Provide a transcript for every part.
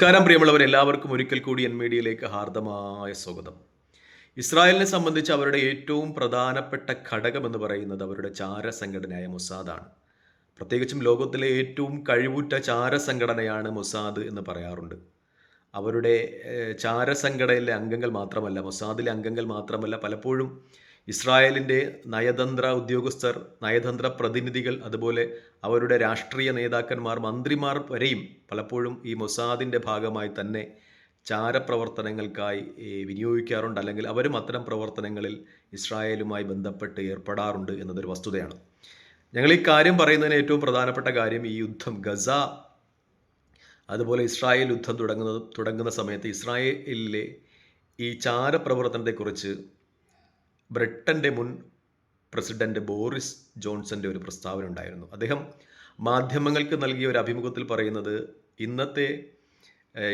നമസ്കാരം പ്രിയമുള്ളവർ എല്ലാവർക്കും ഒരിക്കൽ കൂടി എൻ മീഡിയയിലേക്ക് ഹാർദമായ സ്വാഗതം. ഇസ്രായേലിനെ സംബന്ധിച്ച് അവരുടെ ഏറ്റവും പ്രധാനപ്പെട്ട ഘടകം എന്ന് പറയുന്നത് അവരുടെ ചാര സംഘടനയായ മൊസാദാണ്. പ്രത്യേകിച്ചും ലോകത്തിലെ ഏറ്റവും കഴിവുറ്റ ചാര സംഘടനയാണ് മൊസാദ് എന്ന് പറയാറുണ്ട്. അവരുടെ ചാര സംഘടനയിലെ അംഗങ്ങൾ മാത്രമല്ല മൊസാദിലെ അംഗങ്ങൾ മാത്രമല്ല പലപ്പോഴും ഇസ്രായേലിന്റെ നയതന്ത്ര ഉദ്യോഗസ്ഥർ നയതന്ത്ര പ്രതിനിധികൾ അതുപോലെ അവരുടെ രാഷ്ട്രീയ നേതാക്കന്മാർ മന്ത്രിമാർ വരെയും പലപ്പോഴും ഈ മൊസാദിന്റെ ഭാഗമായി തന്നെ ചാരപ്രവർത്തനങ്ങൾക്കായി വിനിയോഗിക്കാറുണ്ട്. അല്ലെങ്കിൽ അവരും അത്തരം പ്രവർത്തനങ്ങളിൽ ഇസ്രായേലുമായി ബന്ധപ്പെട്ട് ഏർപ്പെടാറുണ്ട് എന്നതൊരു വസ്തുതയാണ്. ഞങ്ങൾ ഈ കാര്യം പറയുന്നതിന് ഏറ്റവും പ്രധാനപ്പെട്ട കാര്യം ഈ യുദ്ധം ഗസ അതുപോലെ ഇസ്രായേൽ യുദ്ധം തുടങ്ങുന്നത് തുടങ്ങുന്ന സമയത്ത് ഇസ്രായേലിലെ ഈ ചാരപ്രവർത്തനത്തെക്കുറിച്ച് ബ്രിട്ടന്റെ മുൻ പ്രസിഡന്റ് ബോറിസ് ജോൺസന്റെ ഒരു പ്രസ്താവന ഉണ്ടായിരുന്നു. അദ്ദേഹം മാധ്യമങ്ങൾക്ക് നൽകിയ ഒരു അഭിമുഖത്തിൽ പറയുന്നത് ഇന്നത്തെ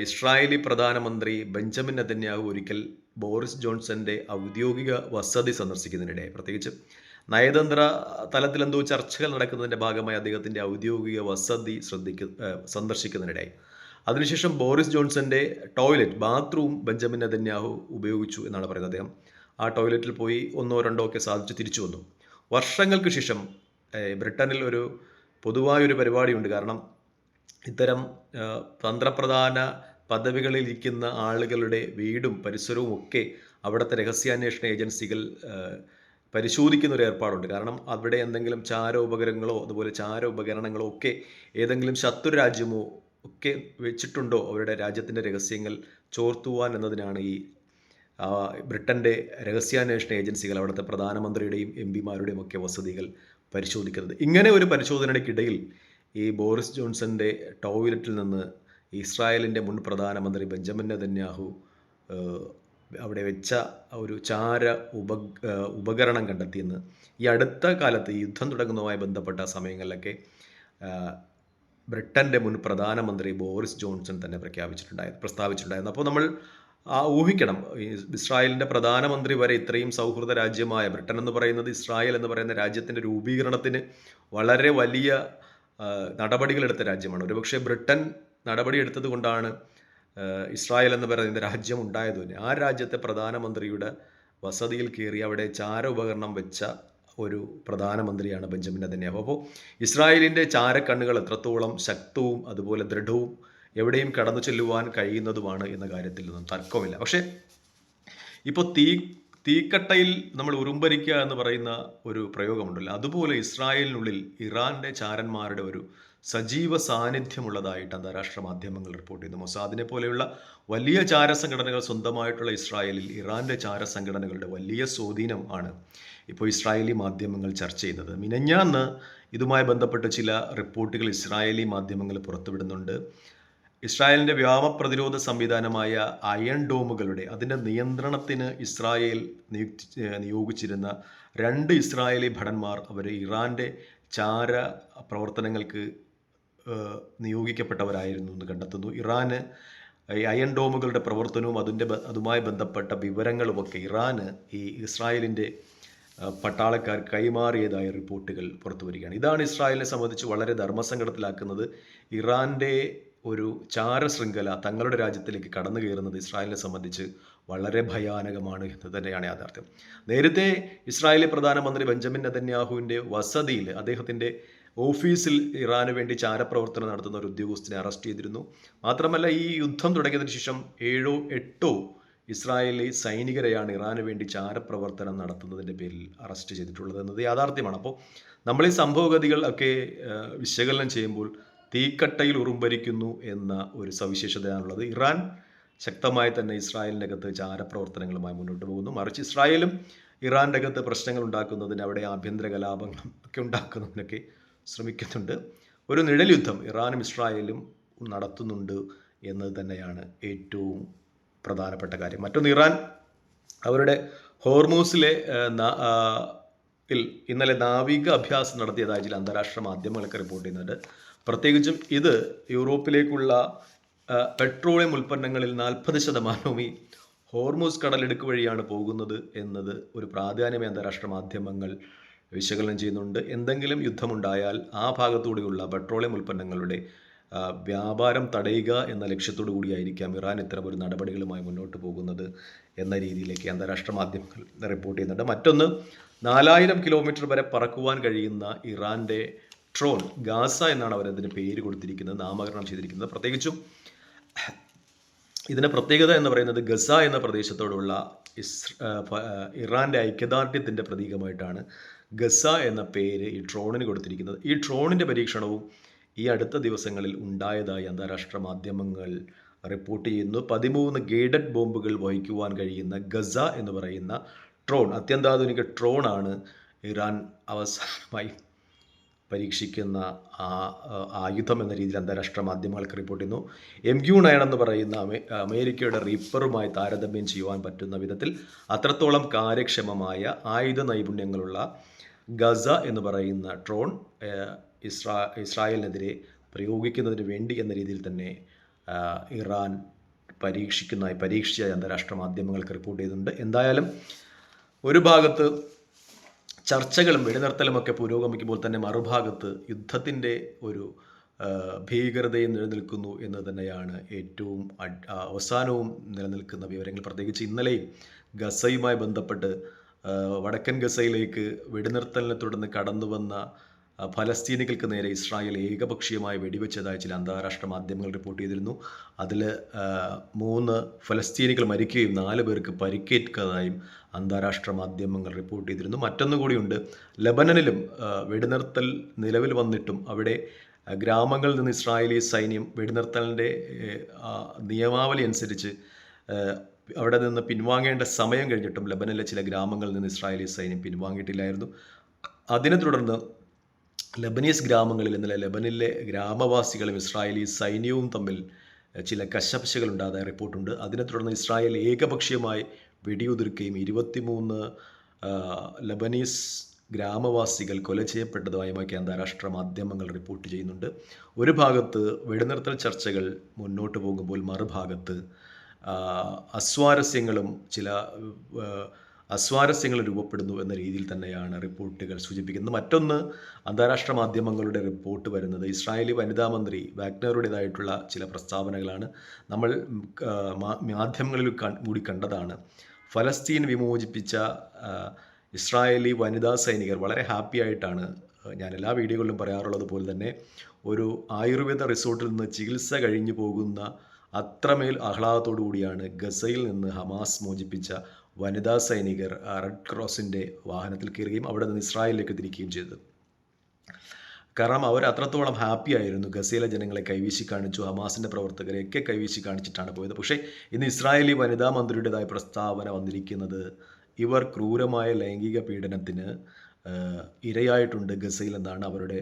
ഇസ്രായേലി പ്രധാനമന്ത്രി ബെഞ്ചമിൻ നെതന്യാഹു ഒരിക്കൽ ബോറിസ് ജോൺസന്റെ ഔദ്യോഗിക വസതി സന്ദർശിക്കുന്നതിനിടെ പ്രത്യേകിച്ച് നയതന്ത്ര തലത്തിൽ എന്തോ ചർച്ചകൾ നടക്കുന്നതിന്റെ ഭാഗമായി അദ്ദേഹത്തിന്റെ ഔദ്യോഗിക വസതി ശ്രദ്ധിക്ക സന്ദർശിക്കുന്നതിനിടെ. അതിനുശേഷം ബോറിസ് ജോൺസന്റെ ടോയ്ലറ്റ് ബാത്റൂം ബെഞ്ചമിൻ നെതന്യാഹു ഉപയോഗിച്ചു എന്നാണ് പറയുന്നത്. അദ്ദേഹം ആ ടോയ്ലറ്റിൽ പോയി ഒന്നോ രണ്ടോ ഒക്കെ സാധിച്ച് തിരിച്ചു വന്നു. വർഷങ്ങൾക്ക് ശേഷം ബ്രിട്ടനിൽ ഒരു പൊതുവായൊരു പരിപാടിയുണ്ട്. കാരണം ഇത്തരം തന്ത്രപ്രധാന പദവികളിൽ ഇരിക്കുന്ന ആളുകളുടെ വീടും പരിസരവും ഒക്കെ അവിടുത്തെ രഹസ്യാന്വേഷണ ഏജൻസികൾ പരിശോധിക്കുന്ന ഒരു ഏർപ്പാടുണ്ട്. കാരണം അവിടെ എന്തെങ്കിലും ചാര ഉപകരണങ്ങളോ അതുപോലെ ചാര ഉപകരണങ്ങളോ ഒക്കെ ഏതെങ്കിലും ശത്രു രാജ്യമോ ഒക്കെ വെച്ചിട്ടുണ്ടോ? അവരുടെ രാജ്യത്തിന്റെ രഹസ്യങ്ങൾ ചോർത്തുവാൻ എന്നതിനാണ് ഈ ബ്രിട്ടന്റെ രഹസ്യാന്വേഷണ ഏജൻസികൾ അവിടുത്തെ പ്രധാനമന്ത്രിയുടെയും എം പിമാരുടെയും ഒക്കെ വസതികൾ പരിശോധിക്കുന്നത്. ഇങ്ങനെ ഒരു പരിശോധനയ്ക്കിടയിൽ ഈ ബോറിസ് ജോൺസന്റെ ടോയ്ലറ്റിൽ നിന്ന് ഇസ്രായേലിന്റെ മുൻ പ്രധാനമന്ത്രി ബെഞ്ചമിൻ നെതന്യാഹു അവിടെ വെച്ച ഒരു ചാര ഉപ ഉപകരണം കണ്ടെത്തിയെന്ന് ഈ അടുത്ത കാലത്ത് യുദ്ധം തുടങ്ങുന്നതുമായി ബന്ധപ്പെട്ട സമയങ്ങളിലൊക്കെ ബ്രിട്ടന്റെ മുൻ പ്രധാനമന്ത്രി ബോറിസ് ജോൺസൺ തന്നെ പ്രഖ്യാപിച്ചിട്ടുണ്ടായിരുന്നു പ്രസ്താവിച്ചിട്ടുണ്ടായിരുന്നു. അപ്പോൾ നമ്മൾ ആ ഊഹിക്കണം. ഇസ്രായേലിന്റെ പ്രധാനമന്ത്രി വരെ ഇത്രയും സൗഹൃദ രാജ്യമായ ബ്രിട്ടൻ എന്ന് പറയുന്നത് ഇസ്രായേൽ എന്ന് പറയുന്ന രാജ്യത്തിന്റെ രൂപീകരണത്തിന് വളരെ വലിയ നടപടികളെടുത്ത രാജ്യമാണ്. ഒരുപക്ഷെ ബ്രിട്ടൻ നടപടിയെടുത്തത് കൊണ്ടാണ് ഇസ്രായേൽ എന്ന് പറയുന്ന രാജ്യം ഉണ്ടായത് തന്നെ. ആ രാജ്യത്തെ പ്രധാനമന്ത്രിയുടെ വസതിയിൽ കയറി അവിടെ ചാര ഉപകരണം വെച്ച ഒരു പ്രധാനമന്ത്രിയാണ് ബെഞ്ചമിൻ നെതന്യാഹു. അപ്പോൾ ഇസ്രായേലിന്റെ ചാരക്കണ്ണുകൾ എത്രത്തോളം ശക്തവും അതുപോലെ ദൃഢവും എവിടെയും കടന്നു ചെല്ലുവാൻ കഴിയുന്നതുമാണ് എന്ന കാര്യത്തിൽ നിന്നും തർക്കമില്ല. പക്ഷേ ഇപ്പോൾ തീ തീക്കട്ടയിൽ നമ്മൾ ഉറുമ്പരിക്കുക എന്ന് പറയുന്ന ഒരു പ്രയോഗമുണ്ടല്ലോ. അതുപോലെ ഇസ്രായേലിനുള്ളിൽ ഇറാന്റെ ചാരന്മാരുടെ ഒരു സജീവ സാന്നിധ്യമുള്ളതായിട്ട് അന്താരാഷ്ട്ര മാധ്യമങ്ങൾ റിപ്പോർട്ട് ചെയ്യുന്നു. മൊസാദിനെ പോലെയുള്ള വലിയ ചാര സംഘടനകൾ സ്വന്തമായിട്ടുള്ള ഇസ്രായേലിൽ ഇറാന്റെ ചാര സംഘടനകളുടെ വലിയ സ്വാധീനം ആണ് ഇപ്പോൾ ഇസ്രായേലി മാധ്യമങ്ങൾ ചർച്ച ചെയ്യുന്നത്. മിനഞ്ഞാന്ന് ഇതുമായി ബന്ധപ്പെട്ട ചില റിപ്പോർട്ടുകൾ ഇസ്രായേലി മാധ്യമങ്ങൾ പുറത്തുവിടുന്നുണ്ട്. ഇസ്രായേലിന്റെ വ്യോമ പ്രതിരോധ സംവിധാനമായ അയൺ ഡോമുകളുടെ അതിന്റെ നിയന്ത്രണത്തിന് ഇസ്രായേൽ നിയുക്തി നിയോഗിച്ചിരുന്ന രണ്ട് ഇസ്രായേലി ഭടന്മാർ അവർ ഇറാന്റെ ചാര പ്രവർത്തനങ്ങൾക്ക് നിയോഗിക്കപ്പെട്ടവരായിരുന്നു എന്ന് കണ്ടെത്തുന്നു. ഇറാന് അയൺ ഡോമുകളുടെ പ്രവർത്തനവും അതിന്റെ അതുമായി ബന്ധപ്പെട്ട വിവരങ്ങളുമൊക്കെ ഇറാന് ഈ ഇസ്രായേലിന്റെ പട്ടാളക്കാർ കൈമാറിയതായ റിപ്പോർട്ടുകൾ പുറത്തു വരികയാണ് ഇതാണ് ഇസ്രായേലിനെ സംബന്ധിച്ച് വളരെ ധർമ്മസങ്കടത്തിലാക്കുന്നത്. ഇറാന്റെ ഒരു ചാരശൃംഖല തങ്ങളുടെ രാജ്യത്തിലേക്ക് കടന്നു കയറുന്നത് ഇസ്രായേലിനെ സംബന്ധിച്ച് വളരെ ഭയാനകമാണ് എന്ന് തന്നെയാണ് യാഥാർത്ഥ്യം. നേരത്തെ ഇസ്രായേലി പ്രധാനമന്ത്രി ബെഞ്ചമിൻ നെതന്യാഹുവിന്റെ വസതിയിൽ അദ്ദേഹത്തിന്റെ ഓഫീസിൽ ഇറാന് വേണ്ടി ചാരപ്രവർത്തനം നടത്തുന്ന ഒരു ഉദ്യോഗസ്ഥനെ അറസ്റ്റ് ചെയ്തിരുന്നു. മാത്രമല്ല ഈ യുദ്ധം തുടങ്ങിയതിന് ശേഷം ഏഴോ എട്ടോ ഇസ്രായേലി സൈനികരെയാണ് ഇറാന് വേണ്ടി ചാരപ്രവർത്തനം നടത്തുന്നതിന്റെ പേരിൽ അറസ്റ്റ് ചെയ്തിട്ടുള്ളത് എന്നത് യാഥാർത്ഥ്യമാണ്. അപ്പോൾ നമ്മൾ ഈ സംഭവഗതികൾ ഒക്കെ വിശകലനം ചെയ്യുമ്പോൾ തീക്കട്ടയിൽ ഉറുമ്പരിക്കുന്നു എന്ന ഒരു സവിശേഷതയാണുള്ളത്. ഇറാൻ ശക്തമായി തന്നെ ഇസ്രായേലിനകത്ത് ചാരപ്രവർത്തനങ്ങളുമായി മുന്നോട്ട് പോകുന്നു. മറിച്ച് ഇസ്രായേലും ഇറാന്റെ അകത്ത് പ്രശ്നങ്ങൾ ഉണ്ടാക്കുന്നതിന് അവിടെ ആഭ്യന്തര കലാപങ്ങളും ഒക്കെ ഉണ്ടാക്കുന്നതിനൊക്കെ ശ്രമിക്കുന്നുണ്ട്. ഒരു നിഴൽ യുദ്ധം ഇറാനും ഇസ്രായേലും നടത്തുന്നുണ്ട് എന്നത് തന്നെയാണ് ഏറ്റവും പ്രധാനപ്പെട്ട കാര്യം. മറ്റൊന്ന് ഇറാൻ അവരുടെ ഹോർമൂസിലെ ഇന്നലെ നാവിക അഭ്യാസം നടത്തിയതായി ചില അന്താരാഷ്ട്ര മാധ്യമങ്ങളൊക്കെ റിപ്പോർട്ട് ചെയ്യുന്നുണ്ട്. പ്രത്യേകിച്ചും ഇത് യൂറോപ്പിലേക്കുള്ള പെട്രോളിയം ഉൽപ്പന്നങ്ങളിൽ നാൽപ്പത് ശതമാനവും ഈ ഹോർമൂസ് കടലിടുക്ക് വഴിയാണ് പോകുന്നത് എന്നത് ഒരു പ്രാധാന്യമേ അന്താരാഷ്ട്ര മാധ്യമങ്ങൾ വിശകലനം ചെയ്യുന്നുണ്ട്. എന്തെങ്കിലും യുദ്ധമുണ്ടായാൽ ആ ഭാഗത്തൂടെയുള്ള പെട്രോളിയം ഉൽപ്പന്നങ്ങളുടെ വ്യാപാരം തടയുക എന്ന ലക്ഷ്യത്തോടു കൂടിയായിരിക്കാം ഇറാൻ ഇത്തരം ഒരു നടപടികളുമായി മുന്നോട്ട് പോകുന്നത് എന്ന രീതിയിലേക്ക് അന്താരാഷ്ട്ര മാധ്യമങ്ങൾ റിപ്പോർട്ട് ചെയ്യുന്നുണ്ട്. മറ്റൊന്ന് നാലായിരം കിലോമീറ്റർ വരെ പറക്കുവാൻ കഴിയുന്ന ഇറാന്റെ ട്രോൺ ഗാസ എന്നാണ് അവരതിന് പേര് കൊടുത്തിരിക്കുന്നത് നാമകരണം ചെയ്തിരിക്കുന്നത്. പ്രത്യേകിച്ചും ഇതിന്റെ പ്രത്യേകത എന്ന് പറയുന്നത് ഗസ എന്ന പ്രദേശത്തോടുള്ള ഇസ് ഇറാന്റെ ഐക്യദാർഢ്യത്തിന്റെ പ്രതീകമായിട്ടാണ് ഗസ എന്ന പേര് ഈ ഡ്രോണിന് കൊടുത്തിരിക്കുന്നത്. ഈ ഡ്രോണിന്റെ പരീക്ഷണവും ഈ അടുത്ത ദിവസങ്ങളിൽ ഉണ്ടായതായി അന്താരാഷ്ട്ര മാധ്യമങ്ങൾ റിപ്പോർട്ട് ചെയ്യുന്നു. പതിമൂന്ന് ഗൈഡഡ് ബോംബുകൾ വഹിക്കുവാൻ കഴിയുന്ന ഗസ എന്ന് പറയുന്ന ട്രോൺ അത്യന്താധുനിക ട്രോണാണ് ഇറാൻ അവസാനമായി പരീക്ഷിക്കുന്ന ആ ആയുധം എന്ന രീതിയിൽ അന്താരാഷ്ട്ര മാധ്യമങ്ങൾക്ക് റിപ്പോർട്ട് ചെയ്യുന്നു എം ക്യു നയൻ എന്ന് പറയുന്ന അമേ അമേരിക്കയുടെ റീപ്പറുമായി താരതമ്യം ചെയ്യുവാൻ പറ്റുന്ന വിധത്തിൽ അത്രത്തോളം കാര്യക്ഷമമായ ആയുധ നൈപുണ്യങ്ങളുള്ള ഗസ എന്ന് പറയുന്ന ട്രോൺ ഇസ്രാ ഇസ്രായേലിനെതിരെ പ്രയോഗിക്കുന്നതിന് വേണ്ടി എന്ന രീതിയിൽ തന്നെ ഇറാൻ പരീക്ഷിക്കുന്നതായി പരീക്ഷിച്ചതായി അന്താരാഷ്ട്ര മാധ്യമങ്ങൾക്ക് റിപ്പോർട്ട് ചെയ്തിട്ടുണ്ട്. എന്തായാലും ഒരു ഭാഗത്ത് ചർച്ചകളും വെടിനിർത്തലുമൊക്കെ പുരോഗമിക്കുമ്പോൾ തന്നെ മറുഭാഗത്ത് യുദ്ധത്തിന്റെ ഒരു ഭീകരതയും നിലനിൽക്കുന്നു എന്ന് തന്നെയാണ് ഏറ്റവും അവസാനവും നിലനിൽക്കുന്ന വിവരങ്ങൾ. പ്രത്യേകിച്ച് ഇന്നലെയും ഗസയുമായി ബന്ധപ്പെട്ട് വടക്കൻ ഗസയിലേക്ക് വെടിനിർത്തലിനെ തുടർന്ന് കടന്നു വന്ന ഫലസ്തീനികൾക്ക് നേരെ ഇസ്രായേൽ ഏകപക്ഷീയമായി വെടിവെച്ചതായി ചില അന്താരാഷ്ട്ര മാധ്യമങ്ങൾ റിപ്പോർട്ട് ചെയ്തിരുന്നു. അതിൽ മൂന്ന് ഫലസ്തീനികൾ മരിക്കുകയും നാല് പേർക്ക് പരിക്കേറ്റതായും അന്താരാഷ്ട്ര മാധ്യമങ്ങൾ റിപ്പോർട്ട് ചെയ്തിരുന്നു. മറ്റൊന്നു കൂടിയുണ്ട്. ലബനനിലും വെടിനിർത്തൽ നിലവിൽ വന്നിട്ടും അവിടെ ഗ്രാമങ്ങളിൽ നിന്ന് ഇസ്രായേലി സൈന്യം വെടിനിർത്തലിന്റെ നിയമാവലി അനുസരിച്ച് അവിടെ നിന്ന് പിൻവാങ്ങേണ്ട സമയം കഴിഞ്ഞിട്ടും ലബനനിലെ ചില ഗ്രാമങ്ങളിൽ നിന്ന് ഇസ്രായേലി സൈന്യം പിൻവാങ്ങിയിട്ടില്ലായിരുന്നു. അതിനെ തുടർന്ന് ലബനീസ് ഗ്രാമങ്ങളിൽ ഇന്നലെ ലബനിലെ ഗ്രാമവാസികളും ഇസ്രായേലി സൈന്യവും തമ്മിൽ ചില കശപശകൾ ഉണ്ടായ റിപ്പോർട്ടുണ്ട്. അതിനെ തുടർന്ന് ഇസ്രായേൽ ഏകപക്ഷീയമായി വെടിയുതിർക്കുകയും ഇരുപത്തിമൂന്ന് ലബനീസ് ഗ്രാമവാസികൾ കൊല ചെയ്യപ്പെട്ടതായുമൊക്കെ അന്താരാഷ്ട്ര മാധ്യമങ്ങൾ റിപ്പോർട്ട് ചെയ്യുന്നുണ്ട്. ഒരു ഭാഗത്ത് വെടിനിർത്തൽ ചർച്ചകൾ മുന്നോട്ട് പോകുമ്പോൾ മറുഭാഗത്ത് അസ്വാരസ്യങ്ങളും ചില അസ്വാരസ്യങ്ങൾ രൂപപ്പെടുന്നു എന്ന രീതിയിൽ തന്നെയാണ് റിപ്പോർട്ടുകൾ സൂചിപ്പിക്കുന്നത്. മറ്റൊന്ന് അന്താരാഷ്ട്ര മാധ്യമങ്ങളുടെ റിപ്പോർട്ട് വരുന്നത്. ഇസ്രായേലി വനിതാ മന്ത്രി വാഗ്നറുടേതായിട്ടുള്ള ചില പ്രസ്താവനകളാണ് നമ്മൾ മാധ്യമങ്ങളിൽ കൂടി കണ്ടതാണ്. ഫലസ്തീൻ വിമോചിപ്പിച്ച ഇസ്രായേലി വനിതാ സൈനികർ വളരെ ഹാപ്പി ആയിട്ടാണ് ഞാൻ എല്ലാ വീഡിയോകളിലും പറയാറുള്ളത് പോലെ തന്നെ ഒരു ആയുർവേദ റിസോർട്ടിൽ നിന്ന് ചികിത്സ കഴിഞ്ഞു പോകുന്ന അത്രമേൽ ആഹ്ലാദത്തോടു കൂടിയാണ് ഗസയിൽ നിന്ന് ഹമാസ് മോചിപ്പിച്ച വനിതാ സൈനികർ റെഡ് ക്രോസിന്റെ വാഹനത്തിൽ കയറുകയും അവിടെ നിന്ന് ഇസ്രായേലിലേക്ക് തിരിക്കുകയും ചെയ്തത് കാരണം അവർ അത്രത്തോളം ഹാപ്പി ആയിരുന്നു. ഗസയിലെ ജനങ്ങളെ കൈവീശി കാണിച്ചു. ഹമാസിന്റെ പ്രവർത്തകരെയൊക്കെ കൈവീശി കാണിച്ചിട്ടാണ് പോയത്. പക്ഷേ ഇന്ന് ഇസ്രായേലി വനിതാ മന്ത്രിയുടേതായ പ്രസ്താവന വന്നിരിക്കുന്നത് ഇവർ ക്രൂരമായ ലൈംഗിക പീഡനത്തിന് ഇരയായിട്ടുണ്ട് ഗസയിൽ എന്നാണ് അവരുടെ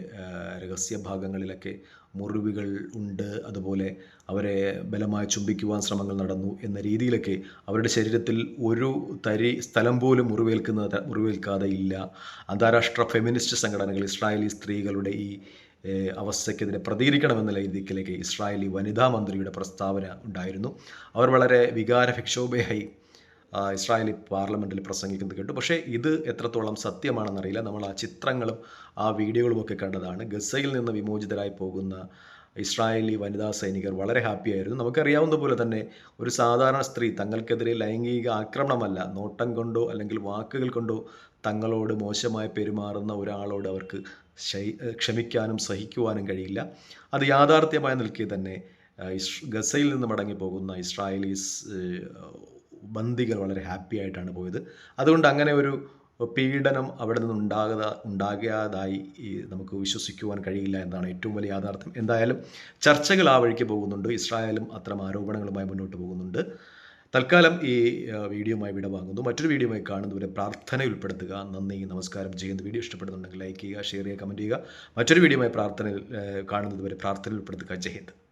രഹസ്യ ഭാഗങ്ങളിലൊക്കെ മുറിവുകൾ ഉണ്ട്. അതുപോലെ അവരെ ബലമായി ചുംബിക്കുവാൻ ശ്രമങ്ങൾ നടന്നു എന്ന രീതിയിലൊക്കെ അവരുടെ ശരീരത്തിൽ ഒരു തരി സ്ഥലം പോലും മുറിവേൽക്കുന്ന മുറിവേൽക്കാതെ ഇല്ല. അന്താരാഷ്ട്ര ഫെമിനിസ്റ്റ് സംഘടനകൾ ഇസ്രായേലി സ്ത്രീകളുടെ ഈ അവസ്ഥയ്ക്കെതിരെ പ്രതികരിക്കണമെന്ന രീതിക്കിലേക്ക് ഇസ്രായേലി വനിതാ മന്ത്രിയുടെ പ്രസ്താവന ഉണ്ടായിരുന്നു. അവർ വളരെ വികാരഭിക്ഷോഭയായി ഇസ്രായേലി പാർലമെന്റിൽ പ്രസംഗിക്കുന്നത് കേട്ടു. പക്ഷേ ഇത് എത്രത്തോളം സത്യമാണെന്നറിയില്ല. നമ്മൾ ആ ചിത്രങ്ങളും ആ വീഡിയോകളുമൊക്കെ കണ്ടതാണ്. ഗസയിൽ നിന്ന് വിമോചിതരായി പോകുന്ന ഇസ്രായേലി വനിതാ സൈനികർ വളരെ ഹാപ്പി ആയിരുന്നു. നമുക്കറിയാവുന്ന പോലെ തന്നെ ഒരു സാധാരണ സ്ത്രീ തങ്ങൾക്കെതിരെ ലൈംഗിക ആക്രമണമല്ല. നോട്ടം കൊണ്ടോ അല്ലെങ്കിൽ വാക്കുകൾ കൊണ്ടോ തങ്ങളോട് മോശമായി പെരുമാറുന്ന ഒരാളോട് അവർക്ക് ക്ഷമിക്കാനും സഹിക്കുവാനും കഴിയില്ല. അത് യാഥാർത്ഥ്യമായി നിൽക്കെ തന്നെ ഗസയിൽ നിന്ന് മടങ്ങി പോകുന്ന ഇസ്രായേലീസ് ബന്ദികൾ വളരെ ഹാപ്പി ആയിട്ടാണ് പോയത്. അതുകൊണ്ട് അങ്ങനെ ഒരു പീഡനം അവിടെ നിന്ന് ഉണ്ടാകാ ഉണ്ടാകാതായി നമുക്ക് വിശ്വസിക്കുവാൻ കഴിയില്ല എന്നാണ് ഏറ്റവും വലിയ യാഥാർത്ഥ്യം. എന്തായാലും ചർച്ചകൾ ആ വഴിക്ക് പോകുന്നുണ്ട്. ഇസ്രായേലും അത്തരം ആരോപണങ്ങളുമായി മുന്നോട്ട് പോകുന്നുണ്ട്. തൽക്കാലം ഈ വീഡിയോയുമായി വിട വാങ്ങുന്നു. മറ്റൊരു വീഡിയോയുമായി കാണുന്നവരെ പ്രാർത്ഥന ഉൾപ്പെടുത്തുക. നന്ദി നമസ്കാരം. ചെയ്യുന്ന വീഡിയോ ഇഷ്ടപ്പെടുന്നുണ്ടെങ്കിൽ ലൈക്ക് ചെയ്യുക ഷെയർ ചെയ്യുക കമന്റ് ചെയ്യുക. മറ്റൊരു വീഡിയോയുമായി പ്രാർത്ഥന കാണുന്നതുവരെ പ്രാർത്ഥന ഉൾപ്പെടുത്തുക. ജയ് ഹിന്ദ്.